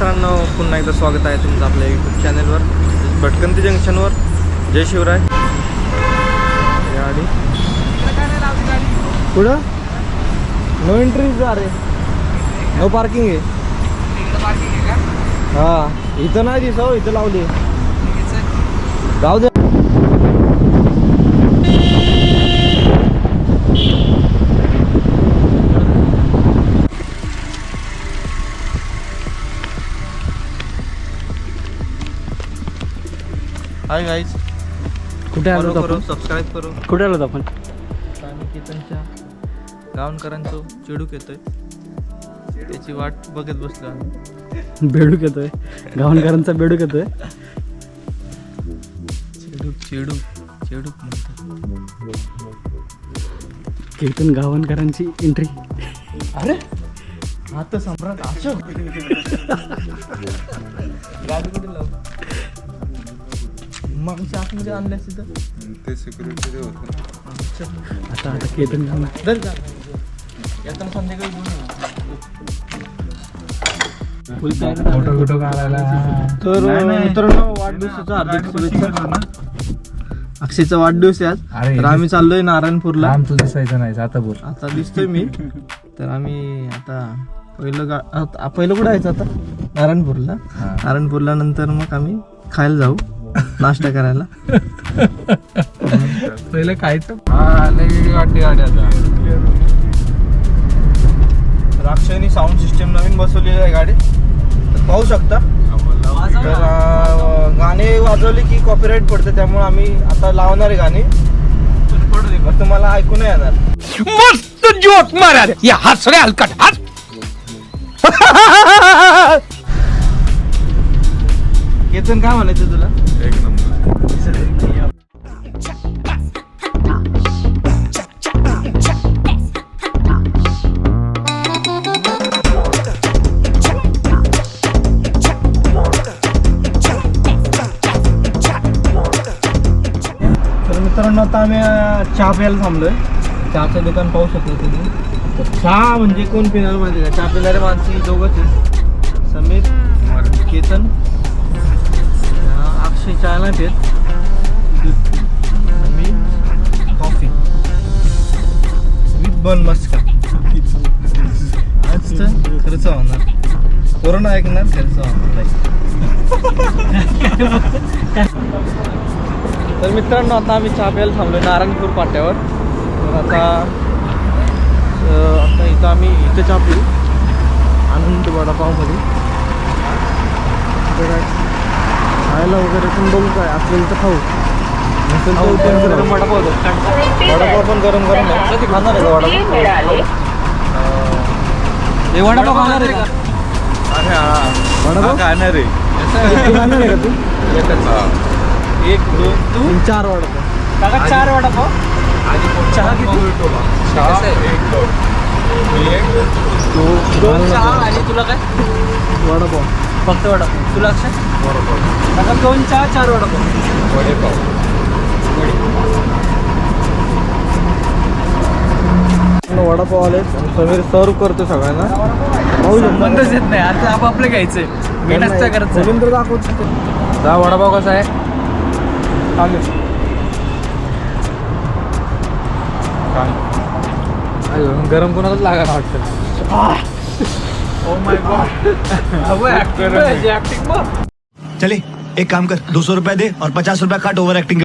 मित्रांनो पुन्हा एकदा स्वागत आहे तुमचं आपल्या यूट्यूब चॅनलवर भटकंती जंक्शनवर जय शिवराय. गाडी पुढं? नो एंट्री जा रे नो पार्किंग आहे. हा इथं नाही दिसाव इथं लावली. जाऊ दे. हाय गाईज कुठे आलो आपण? सबस्क्राईब करो. कुठे आलो आपण? आम्ही कीर्तनच्या गावणकरांचं चेडूक येतोय. त्याची वाट बघत बसलो आम्ही. बेडूक येतोय. गावणकरांचा बेडूक येतोय. चेडूक चेडूक चेडूक म्हणतात. कीर्तन गावणकरांची एंट्री अरे आता सम्राट अशोक गाडी कुठे लाव मग आतमध्ये आणल्यास तिथं ते सिक्युरिटी होतं अच्छा. आता आता कीर्तन गावण धर जा येताना संध्याकाळी. फोटो बिटो काढायला तर मित्रांनो वाढदिवसाचा हार्दिक शुभेच्छा अक्षयचा वाढदिवस आहे आज अरे तर आम्ही चाललोय नारायणपूरला लांब तू दिसायचं नाही आता बोल आता दिसतोय मी तर आम्ही आता पहिलं गा आता- पहिलं कुठं यायचं आता नारायणपूरला हा. नारायणपूरला नंतर मग आम्ही खायला जाऊ नाश्ता करायला. पहिलं खायचं. हा वाटते गाडी आता राक्षणी साऊंड सिस्टम नवीन बसवलेली आहे गाडी. तर पाहू शकता. तर गाणे वाजवले की कॉपीराईट पडते त्यामुळे आम्ही आता लावणार आहे गाणी. तुम्हाला ऐकू नाही येणार. मस्त जोक मारा या हस रे हलकट हस केतन काय म्हणायचं तुला? एक नंबर. तर मित्रांनो आता आम्ही चहा प्यायला थांबलोय. चहाचं दुकान पाहू शकतो तुम्ही. तर चहा म्हणजे कोण पिणार माहिती का? चहा पिणारे माणसं दोघंच समीर केतन अं, अक्षय चहा नाही पित मी कॉफी विथ बन मस्का आज खर्च होणार. कोरोना ऐकणार खर्च होणार. नाही तर मित्रांनो आता आम्ही चहा प्यायला थांबलोय नारायणपूर पाट्यावर. तर आता आता इथं आम्ही इथं चहा पिऊ. आनंद वडापावमध्ये तर खायला वगैरे पण बघू काय असेल तर खाऊ नसेल तर वडापाव पण गरम गरम आहे. कधी खाणार आहे का वडापाव? अं, हे वडापाव खाणार आहे का? अरे हा वडापाव? खाणार आहे. किती खाणार आहे का तू? एक दोन तीन चार वडापाव. काका चार वडापाव? चहा किती? चहा एक दोन. मी एक दोन चहा आणि तुला फक्त वडापाव. तुला अक्षय बरोबर काका दोन चहा चार वडापाव. वडेपाव. वडापाव आले समीर सर्व करतो सगळ्यांना. पाहू संबंधच येत नाही. आता आपापलं घ्यायचंय मी नसतं करायचं. दाखवतो जा वडापाव कसा आहे? गरम कोणालाच लागायला वाटतं चले एक काम कर दो सौ रुपया दे और पचास रुपया काट ओवर एक्टिंग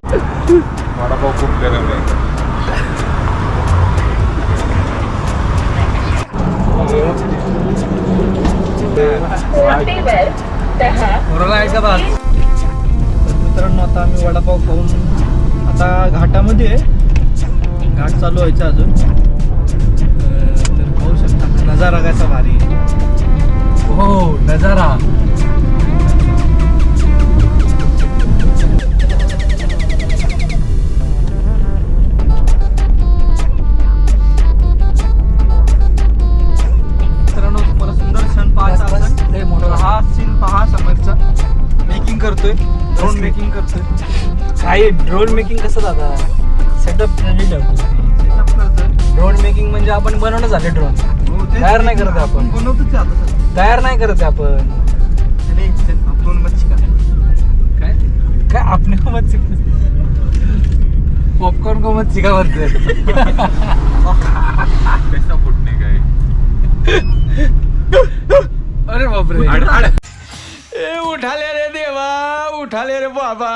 मित्रांनो आता आम्ही वडापाव खाऊन आता घाटामध्ये आहे. घाट चालू व्हायचा अजून. ड्रोन मेकिंग कसं दादा? सेटअप ड्रोन मेकिंग म्हणजे आपण बनवणं झाले ड्रोन तयार नाही करत आपण. तयार नाही करत आहे आपण. आपण. काय? काय आपने को मत सिखा पॉपकॉर्न को मत सिखा बोलते कैसा फुटणे काय अरे बापरे. ए उठाले रे देवा उठाले रे बाबा.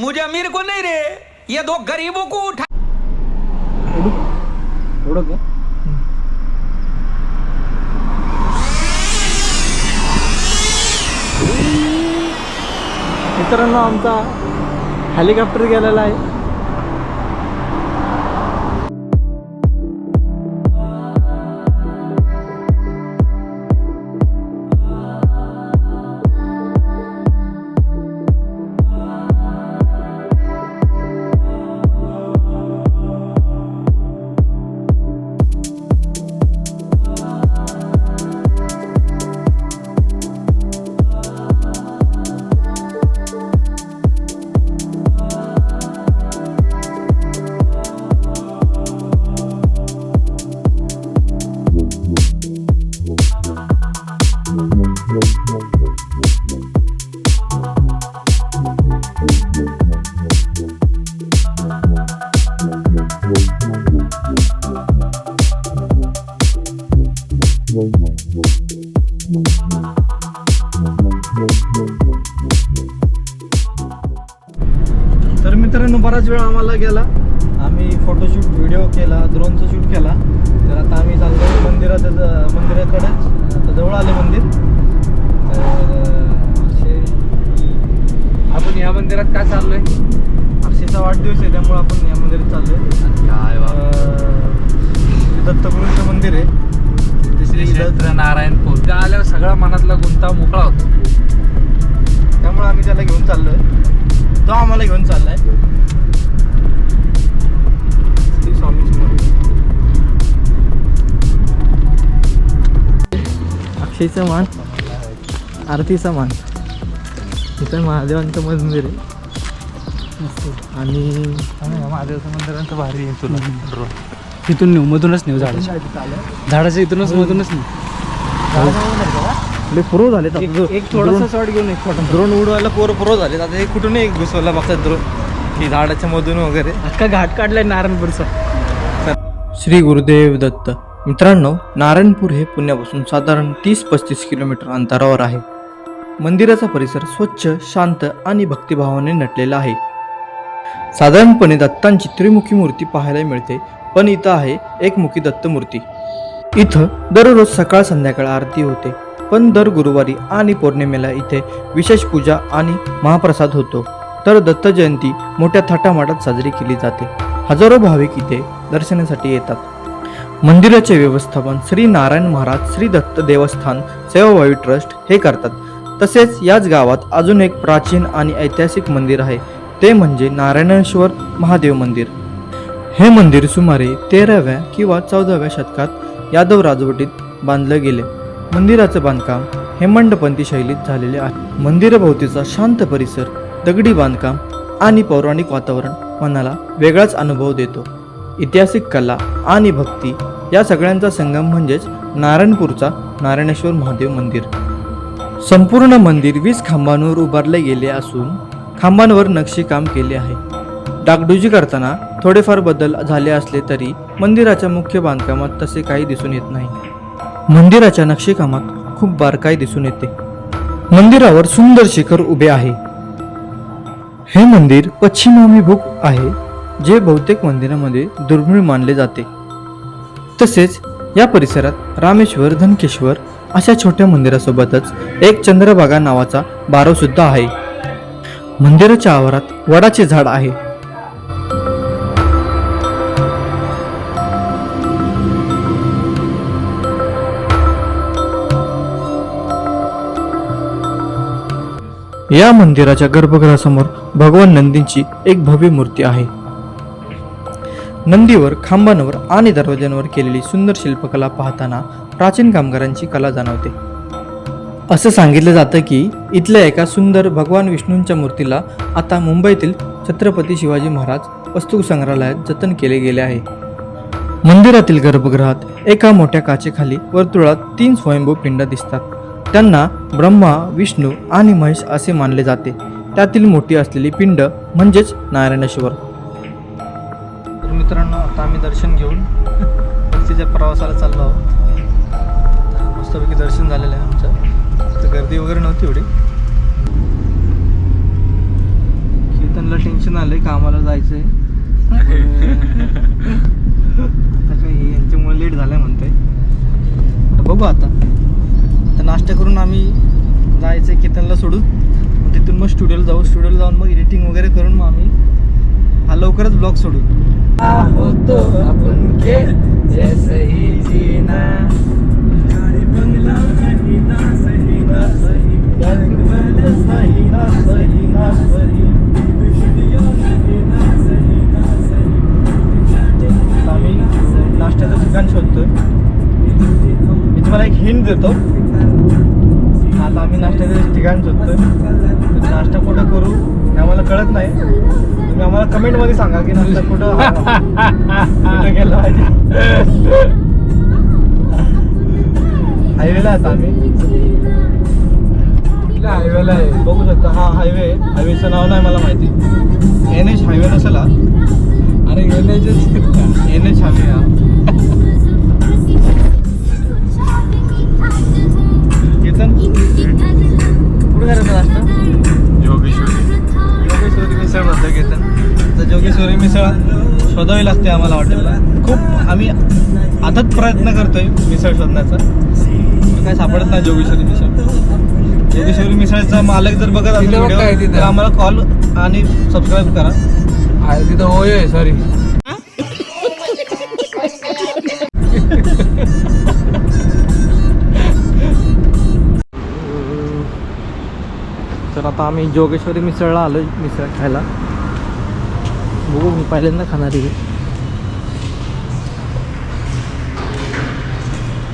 मुझे अमीर को नहीं रे। ये दो गरीबों को उठा मित्रांनो आमचा हेलिकॉप्टर गेलेला आहे. मंदिरात काय चाललोय? अक्षयचा वाढदिवस आहे त्यामुळे आपण या मंदिरात चाललोय. काय हे दत्तगुरूंचं मंदिर आहे. श्री क्षेत्र नारायणपूर त्या आल्यावर सगळा मनातला गुंता मोकळा होतो. त्यामुळे आम्ही त्याला घेऊन चाललोय. तो आम्हाला घेऊन चाललाय. श्री स्वामी समर्थ अक्षयचा मान आरतीचा मान इथं महादेवांचं मंदिर आहे. आणि महादेवचं मंदिरांचं भारी आहे तुला तिथून नेऊ मधूनच नेऊ झाडाच्या झाडाच्या इथूनच मधूनच नेऊ. पुरो झाले एक- थोडासा शॉट घेऊन एक छोटा ड्रोन उडवायला पोरं पुरो झाले आता हे कुठून एक घुसवला बघतात ड्रोन की झाडाच्या मधून वगैरे. अख्खा घाट काढलाय नारायणपूरचा. श्री गुरुदेव दत्त. मित्रांनो नारायणपूर हे पुण्यापासून साधारण तीस पस्तीस किलोमीटर अंतरावर आहे. मंदिराचा परिसर स्वच्छ शांत आणि भक्तिभावाने नटलेला आहे. साधारणपणे दत्तांची त्रिमुखी मूर्ती पाहायला मिळते पण इथं आहे एकमुखी दत्त मूर्ती. इथं दररोज सकाळ संध्याकाळ आरती होते पण दर गुरुवारी आणि पौर्णिमेला इथे विशेष पूजा आणि महाप्रसाद होतो. तर दत्त जयंती मोठ्या थाटामाटात साजरी केली जाते. हजारो भाविक इथे दर्शनासाठी येतात. मंदिराचे व्यवस्थापन श्री नारायण महाराज श्री दत्त देवस्थान सेवाभावी ट्रस्ट हे करतात. तसेच याच गावात अजून एक प्राचीन आणि ऐतिहासिक मंदिर आहे. ते म्हणजे नारायणेश्वर महादेव मंदिर. हे मंदिर सुमारे तेराव्या किंवा चौदाव्या शतकात यादव राजवटीत बांधलं गेले. मंदिराचं बांधकाम हेमंडपंथी शैलीत झालेले आहे. मंदिराभोवतीचा शांत परिसर दगडी बांधकाम आणि पौराणिक वातावरण मनाला वेगळाच अनुभव देतो. ऐतिहासिक कला आणि भक्ती या सगळ्यांचा संगम म्हणजेच नारायणपूरचा नारायणेश्वर महादेव मंदिर. संपूर्ण मंदिर वीस खांबांवर उभारले गेले असून खांबांवर नक्षीकाम केले आहे. डागडुजी करताना थोडेफार बदल झाले असले तरी मंदिराच्या मुख्य बांधकामात तसे काही दिसून येत नाही. मंदिराच्या नक्षीकामात खूप बारकाई दिसून येते. मंदिरावर सुंदर शिखर उभे आहे. हे मंदिर पश्चिमाभिमुख आहे जे बहुतेक मंदिरामध्ये दुर्मिळ मानले जाते. तसेच या परिसरात रामेश्वर धनकेश्वर अशा छोट्या मंदिरासोबतच एक चंद्रभागा नावाचा बारव सुद्धा आहे. मंदिराच्या आवारात वडाचे झाड आहे. या मंदिराच्या गर्भगृहासमोर भगवान नंदींची एक भव्य मूर्ती आहे. नंदीवर खांबांवर आणि दरवाज्यांवर केलेली सुंदर शिल्पकला पाहताना प्राचीन कामगारांची कला जाणवते. असं सांगितलं जातं की इथल्या एका सुंदर भगवान विष्णूंच्या मूर्तीला आता मुंबईतील छत्रपती शिवाजी महाराज वस्तू संग्रहालयात जतन केले गेले आहे. मंदिरातील गर्भगृहात एका मोठ्या काचेखाली वर्तुळात तीन स्वयंभू पिंड दिसतात. त्यांना ब्रह्मा विष्णू आणि महेश असे मानले जाते. त्यातील मोठी असलेली पिंड म्हणजेच नारायणेश्वर. तर मित्रांनो आता आम्ही दर्शन घेऊन परतीच्या प्रवासाला चाललो आहोत. मस्तपैकी दर्शन झालेलं आहे आमचं. तर गर्दी वगैरे नव्हती एवढी. कीर्तनला टेन्शन आलंय कामाला जायचंय. आता काही हे यांच्यामुळे लेट झालंय म्हणतंय. आता बघू आता. तर नाश्ता करून आम्ही जायचं आहे कीर्तनला सोडून. मग तिथून मग स्टुडिओला जाऊ. स्टुडिओला जाऊन मग एडिटिंग वगैरे करून मग आम्ही हा लवकरच ब्लॉग सोडू. होतो आपण ठिकाण हिंट देतो. आता आम्ही नाश्त्याचं ठिकाण शोधतोय. तर नाश्ता कुठं करू हे आम्हाला कळत नाही. तुम्ही आम्हाला कमेंटमध्ये सांगा की नाश्ता कुठं कुठं गेला पाहिजे. हायवेला आता आम्ही. हायवेला आहे? बघू शकता हा हायवे हायवेचं नाव नाही मला माहिती. एन एच हायवे नसेल हा. अरे N H N H highway हा. केतन कुठे करायचं नाश्ता? योगेश्वरी. जोगेश्वरी मिसळ म्हणतो केतन तर जोगेश्वरी मिसळ शोधावी लागते आम्हाला हॉटेलला खूप आम्ही आताच प्रयत्न करतोय मिसळ शोधण्याचा. काय सापडत नाही जोगेश्वरी मिसळ. जोगेश्वरी मिसळचा मालक जर बघत असेल तिथं व्हिडिओ तिथं. तर आम्हाला कॉल आणि सबस्क्राईब करा. तिथं होय सॉरी तर आता आम्ही जोगेश्वरी मिसळला आलो मिसळ खायला. बघू मी पहिल्यांदा खाणार आहे.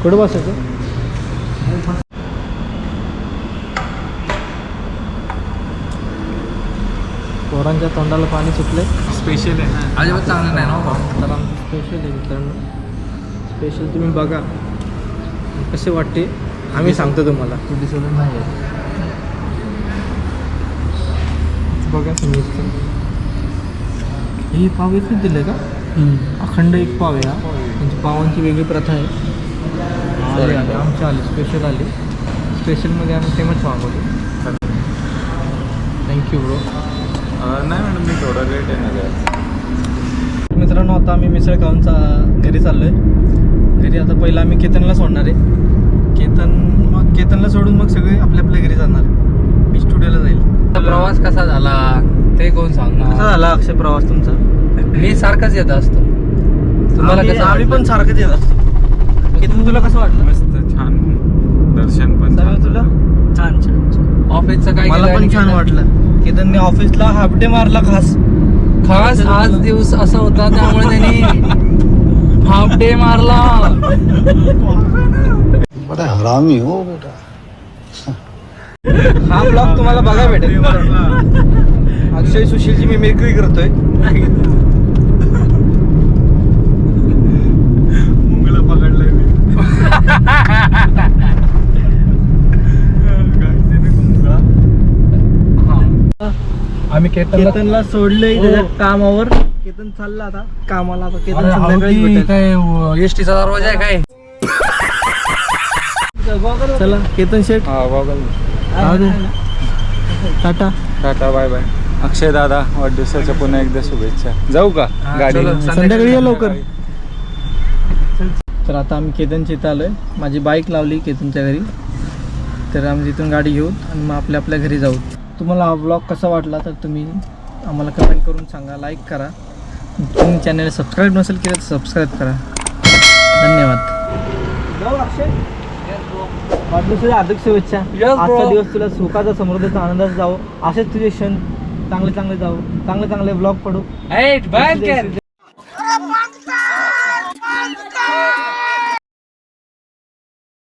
कुठं बसायचं? पोरांच्या तोंडाला पाणी सुटलंय. स्पेशल आहे. अजिबात चांगलं नाही ना हो तर आमचं स्पेशल आहे मित्रांनो. स्पेशल तुम्ही बघा. कसे वाटते? आम्ही सांगतो तुम्हाला. तुझी सोडून नाही बघा तुम्ही. हे पाव इथून दिले का? अखंड एक पाव आहे हा. म्हणजे पावांची वेगळी प्रथा आहे. आले आले आमचे आले. स्पेशल आले. स्पेशलमध्ये आम्ही फेमस मागवले थँक्यू ब्रो नाही मॅडम मी थोडा लेट आहे. मित्रांनो आता आम्ही मिसळ खाऊन चा घरी चाललो आहे घरी आता पहिलं आम्ही केतनला सोडणार आहे. केतन मग केतनला सोडून मग सगळे आपल्या आपल्या घरी जाणार. मी स्टुडिओला जाईल. प्रवास कसा झाला? ते कोण कसा सांगणार झाला अक्षय प्रवास तुमचा? मी सारखाच येत असतो. तुम्हाला कसं आम्ही पण? सारखंच येत असतो. केतन तुला कसं वाटलं? मस्त छान दर्शन पण तुला. छान छान ऑफिसचं काय मला पण छान? वाटलं. केतनने ऑफिसला हाफ डे मारला खास. खास आज दिवस असा होता त्यामुळे त्यांनी हाफ डे मारला. बड़ा हरामी हो बेटा. हा ब्लॉग तुम्हाला बघायला भेटेल. अक्षय सुशीलची मी मिमिक्री करतोय. मुंगला पकडलाय मी. आम्ही केतनला सोडलंय त्याच्या कामावर. केतन चालला आता. कामाला आता केतन संध्याकाळी भेटेल. काय एस टीचा दरवाजा आहे काय? चला केतन शेठ. हा गॉगल राहू दे. Tata. Tata bye bye. Akshay दादा वाढदिवसाच्या पुन्हा एकदा शुभेच्छा. जाऊ का गाडी? चलो. संध्याकाळी ये लवकर. तर आता आम्ही केतनच्या इथं आलोय. माझी बाईक लावली केतनच्या घरी. तर आम्ही तिथून गाडी घेऊ आणि मग आपल्या आपल्या घरी जाऊ. तुम्हाला हा ब्लॉग कसा वाटला तर तुम्ही आम्हाला कमेंट करून सांगा लाईक करा. तुम्ही चॅनल सबस्क्राईब नसेल केलं तर सबस्क्राईब करा. धन्यवाद. जाऊ हार्दिक शुभेच्छा. आजचा. दिवस तुला सुखाचा समृद्धीचा आनंदाचा जावो. असेच तुझे क्षण चांगले चांगले जावो. चांगले चांगले ब्लॉग पडू.